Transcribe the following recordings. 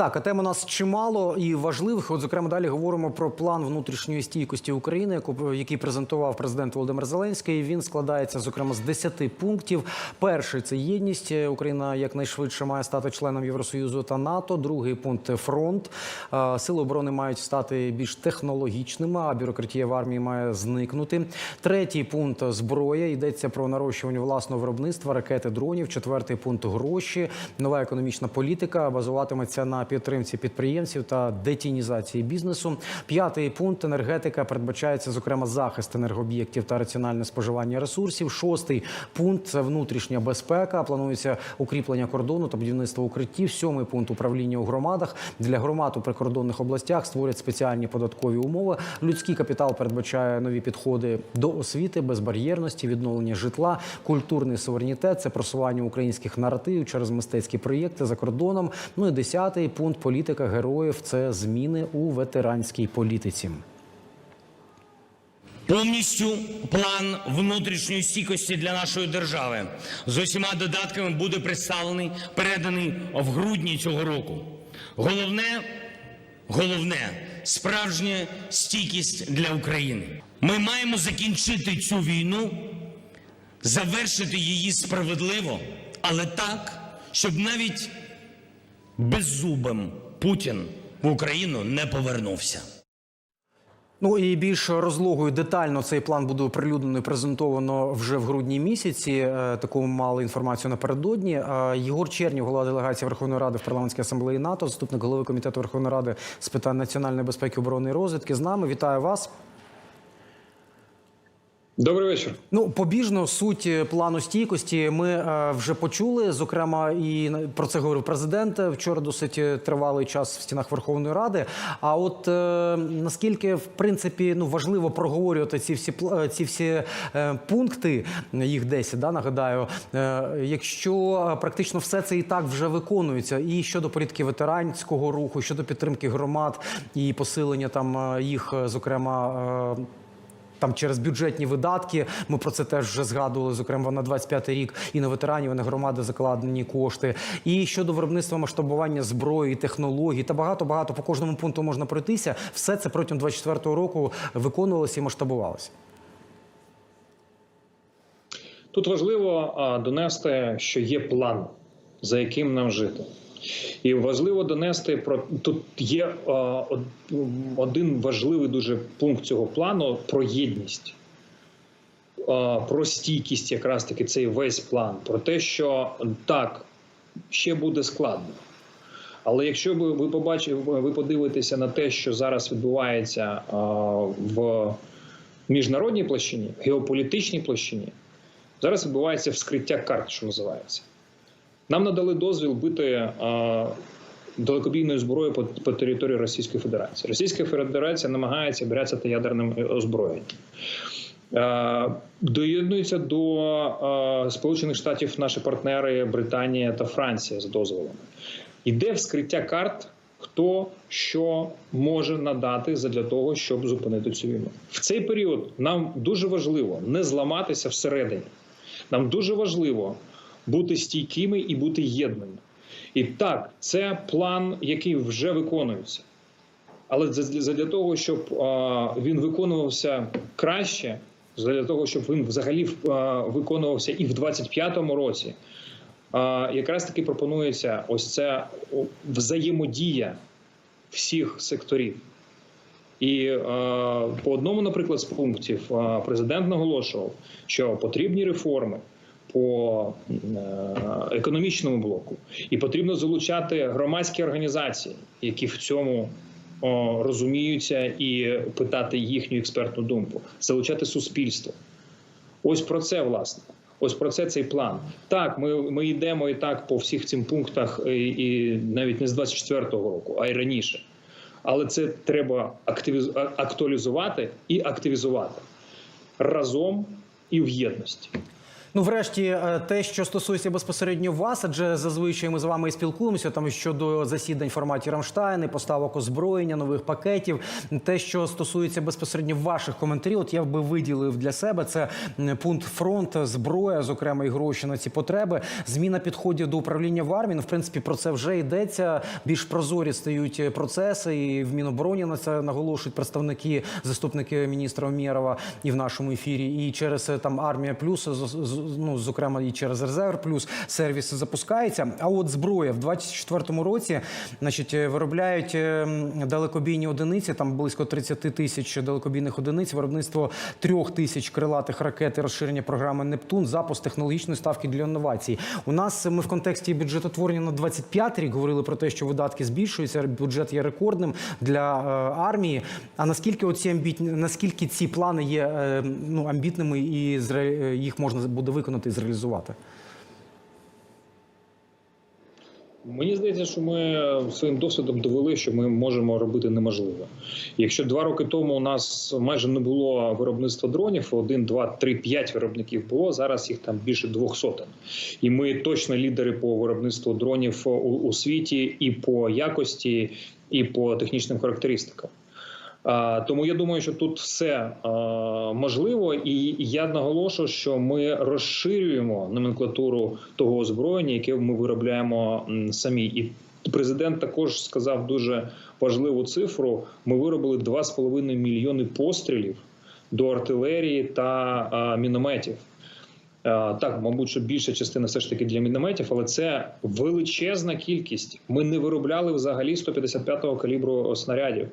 Так, а тем у нас чимало і важливих. От, зокрема, далі говоримо про план внутрішньої стійкості України, який презентував президент Володимир Зеленський. Він складається, зокрема, з 10 пунктів. Перший це єдність. Україна якнайшвидше має стати членом Євросоюзу та НАТО. Другий пункт фронт. Сили оборони мають стати більш технологічними, а бюрократія в армії має зникнути. Третій пункт зброя. Йдеться про нарощування власного виробництва, ракети, дронів. Четвертий пункт гроші. Нова економічна політика базуватиметься на підтримці підприємців та детінізації бізнесу. П'ятий пункт енергетика передбачається, зокрема, захист енергооб'єктів та раціональне споживання ресурсів. Шостий пункт це внутрішня безпека. Планується укріплення кордону та будівництво укриттів. Сьомий пункт управління у громадах для громад у прикордонних областях створять спеціальні податкові умови. Людський капітал передбачає нові підходи до освіти, безбар'єрності, відновлення житла, культурний суверенітет, це просування українських наративів через мистецькі проєкти за кордоном. Ну і десятий пункт політика героїв це зміни у ветеранській політиці. Повністю план внутрішньої стійкості для нашої держави з усіма додатками буде представлений, переданий в грудні цього року. Головне, головне справжня стійкість для України. Ми маємо закінчити цю війну, завершити її справедливо, але так, щоб навіть беззубим Путін в Україну не повернувся. Ну і більш розлогою детально цей план буде оприлюднено і презентовано вже в грудні місяці. Е, Таку мали інформацію напередодні. Е, Єгор Чернів, голова делегації Верховної Ради в парламентській асамблеї НАТО, заступник голови комітету Верховної Ради з питань національної безпеки, оборони і розвідки. З нами вітаю вас. Добрий вечір. Ну, побіжно суть е, плану стійкості ми е, вже почули. Зокрема, і про це говорив президент вчора. Досить е, тривалий час в стінах Верховної Ради. А от е, наскільки в принципі ну важливо проговорювати ці всі е, ці всі е, пункти, їх 10, да, нагадаю, е, якщо практично все це і так вже виконується, і щодо політики ветеранського руху, щодо підтримки громад і посилення там їх, зокрема. е, там через бюджетні видатки. Ми про це теж вже згадували. Зокрема, на 25-й рік і на ветеранів, і на громади закладені кошти. І щодо виробництва масштабування зброї, технологій та багато багато по кожному пункту можна пройтися. Все це протягом 24-го року виконувалося і масштабувалося. Тут важливо донести, що є план, за яким нам жити. І важливо донести про тут є а, один важливий дуже пункт цього плану про єдність, про стійкість, якраз таки цей весь план, про те, що так ще буде складно. Але якщо ви, ви побачите, ви подивитеся на те, що зараз відбувається в міжнародній площині, геополітичній площині, зараз відбувається вскриття карт, що називається. Нам надали дозвіл бити а, далекобійною зброєю по, по території Російської Федерації. Російська Федерація намагається бряцати ядерним е, озброєнням. Е, Доєднуються до е, Сполучених Штатів наші партнери Британія та Франція з дозволами. Йде вскриття карт, хто що може надати для того, щоб зупинити цю війну. В цей період нам дуже важливо не зламатися всередині. Нам дуже важливо бути стійкими і бути єдними. І так, це план, який вже виконується. Але для, того, щоб він виконувався краще, для того, щоб він взагалі виконувався і в 25-му році, якраз таки пропонується ось ця взаємодія всіх секторів. І по одному, наприклад, з пунктів президент наголошував, що потрібні реформи по е, економічному блоку, і потрібно залучати громадські організації, які в цьому розуміються, і питати їхню експертну думку, залучати суспільство. Ось про це власне. Ось про це цей план. Так, ми, ми йдемо і так по всіх цим пунктах, і, і навіть не з 24-го року, а й раніше. Але це треба активіз... актуалізувати і активізувати разом і в єдності. Ну, врешті, е, те, що стосується безпосередньо вас, адже зазвичай ми з вами і спілкуємося там щодо засідань в форматі Рамштайни, поставок озброєння, нових пакетів. Те, що стосується безпосередньо ваших коментарів, от я би виділив для себе це пункт фронт, зброя, зокрема і гроші на ці потреби, зміна підходів до управління в армії. Ну, в принципі, про це вже йдеться. Більш прозорі стають е, процеси, і в Мінобороні на це наголошують представники, заступники міністра Омєрова і в нашому ефірі. І через е, там армія плюс з- ну зокрема і через резерв плюс сервіс запускається. А от зброя в 24-му році, значить, е, виробляють е, далекобійні одиниці. Там близько 30 тисяч далекобійних одиниць. Виробництво трьох тисяч крилатих ракет і розширення програми Нептун, запуск технологічної ставки для інновацій. У нас е, ми в контексті бюджетотворення на 25 рік говорили про те, що видатки збільшуються. Бюджет є рекордним для е, армії. А наскільки оці амбітні, наскільки ці плани є ну амбітними і зре- їх можна буде виконати і зреалізувати? Мені здається, що ми своїм досвідом довели, що ми можемо робити неможливе. Якщо два роки тому у нас майже не було виробництва дронів, один, два, три, п'ять виробників було. Зараз їх там більше двох сотень. І ми точно лідери по виробництву дронів у, у світі і по якості, і по технічним характеристикам. А, Тому я думаю, що тут все можливо, і я наголошую, що ми розширюємо номенклатуру того озброєння, яке ми виробляємо самі. І президент також сказав дуже важливу цифру: ми виробили 2,5 мільйони пострілів до артилерії та мінометів. А, Так, мабуть, що більша частина все ж таки для мінометів, але це величезна кількість. Ми не виробляли взагалі 155-го калібру снарядів.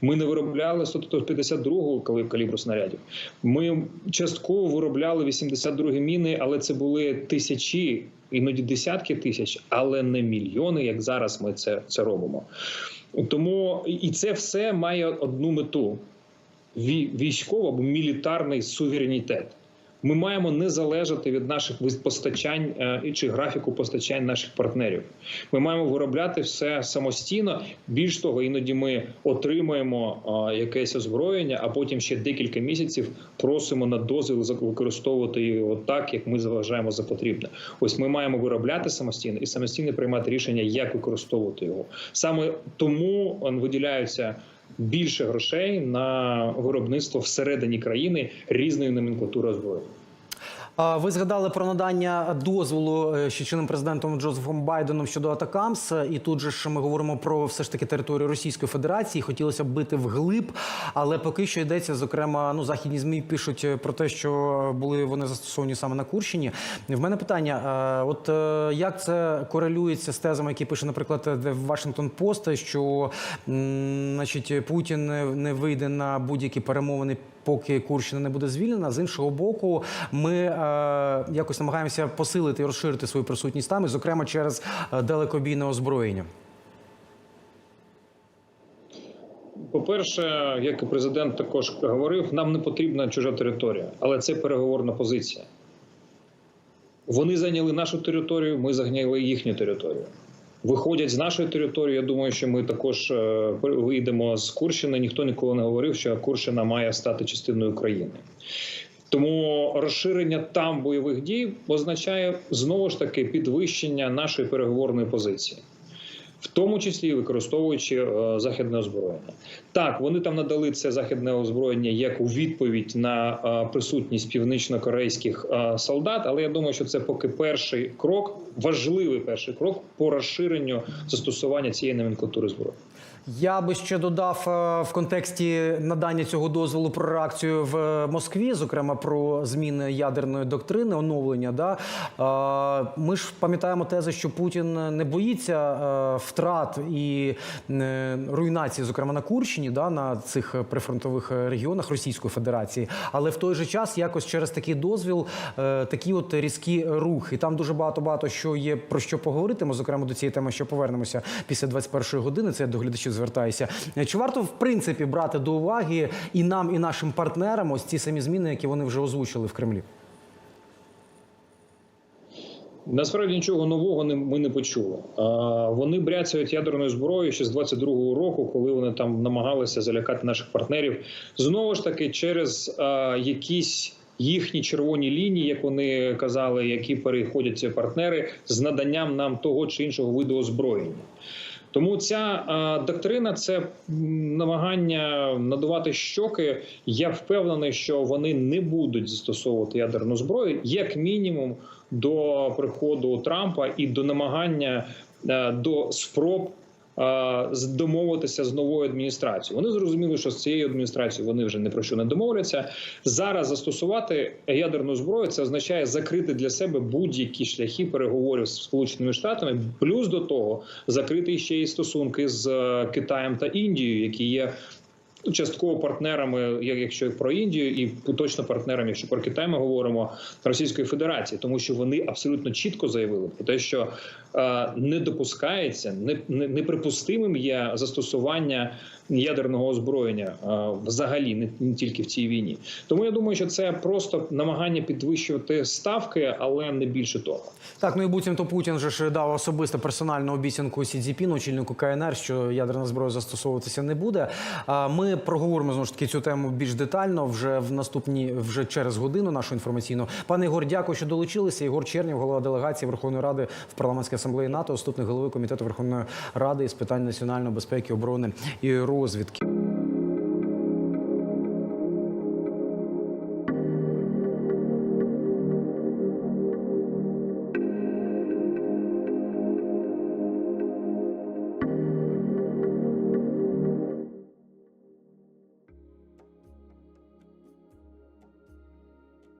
Ми не виробляли 152-го калібру снарядів. Ми частково виробляли 82-гі міни, але це були тисячі, іноді десятки тисяч, але не мільйони, як зараз ми це, це робимо. Тому і це все має одну мету: вій- військовий або мілітарний суверенітет. Ми маємо не залежати від наших постачань е, і чи графіку постачань наших партнерів. Ми маємо виробляти все самостійно. Більш того, іноді ми отримуємо е, якесь озброєння, а потім ще декілька місяців просимо на дозвіл використовувати його так, як ми заважаємо за потрібне. Ось ми маємо виробляти самостійно і самостійно приймати рішення, як використовувати його. Саме тому виділяються більше грошей на виробництво всередині країни різної номенклатури озброєння. Ви згадали про надання дозволу е, ще чинним президентом Джозефом Байденом щодо Атакамс. І тут же ж ми говоримо про все ж таки територію Російської Федерації. Хотілося б бити вглиб, але поки що йдеться, зокрема, ну західні змі пишуть е, про те, що були вони застосовані саме на Курщині. В мене питання: е, от як це корелюється з тезами, які пише, наприклад, Вашингтон Пост, що значить Путін не, вийде на будь-які перемовини поки Курщина не буде звільнена. З іншого боку, ми якось намагаємося посилити і розширити свою присутність там, і, зокрема через е, далекобійне озброєння. По-перше, як і президент також говорив, нам не потрібна чужа територія, але це переговорна позиція. Вони зайняли нашу територію, ми зайняли їхню територію. Виходять з нашої території. Я думаю, що ми також е, вийдемо з Курщини. Ніхто ніколи не говорив, що Курщина має стати частиною України. Тому розширення там бойових дій означає знову ж таки підвищення нашої переговорної позиції. В тому числі використовуючи е, західне озброєння, так вони там надали це західне озброєння як у відповідь на е, присутність північно-корейських е, солдат. Але я думаю, що це поки перший крок, важливий перший крок по розширенню застосування цієї номенклатури зброї. Я би ще додав е, в контексті надання цього дозволу про реакцію в Москві, зокрема про зміни ядерної доктрини, оновлення. Да? Е, Ми ж пам'ятаємо тези, що Путін не боїться е, втрат і е, руйнації, зокрема на Курщині, да, на цих прифронтових регіонах Російської Федерації, але в той же час якось через такий дозвіл е, такі от різкі рухи. Там дуже багато багато що є про що поговорити. Ми зокрема до цієї теми, що повернемося після 21-ї години. Це я до глядачів звертаюся. Чи варто в принципі брати до уваги і нам, і нашим партнерам ось ці самі зміни, які вони вже озвучили в Кремлі? Насправді нічого нового ми не почули. Вони бряцають ядерною зброєю ще з 22-го року, коли вони там намагалися залякати наших партнерів. Знову ж таки, через якісь їхні червоні лінії, як вони казали, які переходять ці партнери з наданням нам того чи іншого виду озброєння. Тому ця е, доктрина це намагання надувати щоки. Я впевнений, що вони не будуть застосовувати ядерну зброю, як мінімум, до приходу Трампа і до намагання е, до спроб. Е, Домовитися з новою адміністрацією. Вони зрозуміли, що з цією адміністрацією вони вже не про що не домовляться. Зараз застосувати ядерну зброю це означає закрити для себе будь-які шляхи переговорів з Сполученими Штатами. Плюс до того закрити ще й стосунки з е, Китаєм та Індією, які є частково партнерами, як- якщо про Індію, і точно партнерами, якщо про Китай ми говоримо Російської Федерації, тому що вони абсолютно чітко заявили про те, що е, не допускається, не, не, неприпустимим є застосування ядерного озброєння е, взагалі, не, тільки в цій війні. Тому я думаю, що це просто намагання підвищувати ставки, але не більше того. Так, ну і буцімто Путін же ж дав особисто персональну обіцянку Сі Цзіпіну, очільнику КНР, що ядерна зброя застосовуватися не буде. Ми проговоримо знову ж таки цю тему більш детально вже в наступні, вже через годину нашу інформаційну. Пане Ігор, дякую, що долучилися. Ігор Чернів, голова делегації Верховної Ради в парламентській асамблеї НАТО, заступник голови комітету Верховної Ради з питань національної безпеки, оборони і розвідки.